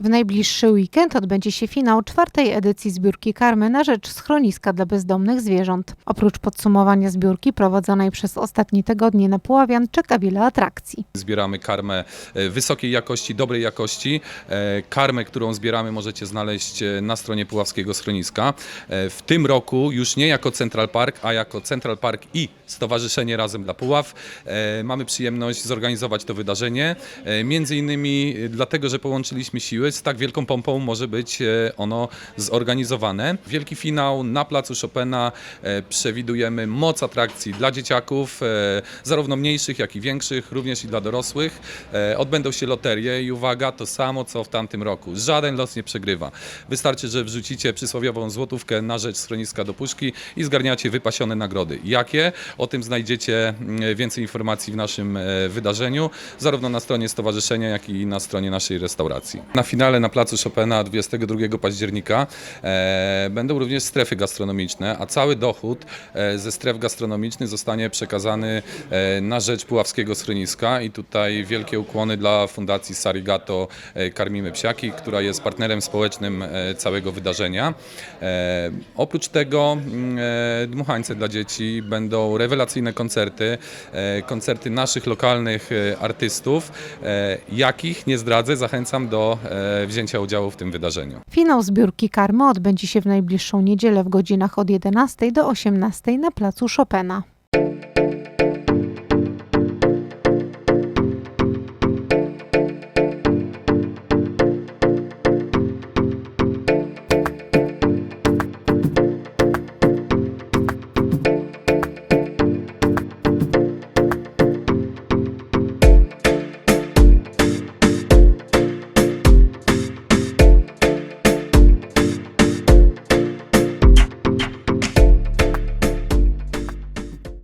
W najbliższy weekend odbędzie się finał czwartej edycji zbiórki karmy na rzecz schroniska dla bezdomnych zwierząt. Oprócz podsumowania zbiórki prowadzonej przez ostatnie tygodnie na Puławian czeka wiele atrakcji. Zbieramy karmę e, wysokiej jakości, dobrej jakości. E, Karmę, którą zbieramy możecie znaleźć e, na stronie Puławskiego Schroniska. W tym roku już nie jako Central Park, a jako Central Park i Stowarzyszenie Razem dla Puław mamy przyjemność zorganizować to wydarzenie. Między innymi dlatego, że połączyliśmy siły, z tak wielką pompą może być e, ono zorganizowane. Wielki finał na placu Chopina e, przewidujemy moc atrakcji dla dzieciaków, e, zarówno mniejszych, jak i większych, również i dla dorosłych. Odbędą się loterie i uwaga, to samo co w tamtym roku. Żaden los nie przegrywa. Wystarczy, że wrzucicie przysłowiową złotówkę na rzecz schroniska do puszki i zgarniacie wypasione nagrody. Jakie? O tym znajdziecie mm, więcej informacji w naszym wydarzeniu, zarówno na stronie stowarzyszenia, jak i na stronie naszej restauracji. Na finale na placu Chopina 22 października. E, będą również strefy gastronomiczne, a cały dochód e, ze stref gastronomicznych zostanie przekazany e, na rzecz Puławskiego Schroniska. I tutaj wielkie ukłony dla Fundacji Sarigato Karmimy Psiaki, która jest partnerem społecznym całego wydarzenia. Oprócz tego mm, dmuchańce dla dzieci będą rewelacyjne koncerty, koncerty naszych lokalnych artystów, jakich nie zdradzę, zachęcam do wzięcia udziału w tym wydarzeniu. Finał zbiórki karmy odbędzie się w najbliższą niedzielę w godzinach od 11 do 18 na placu Chopina.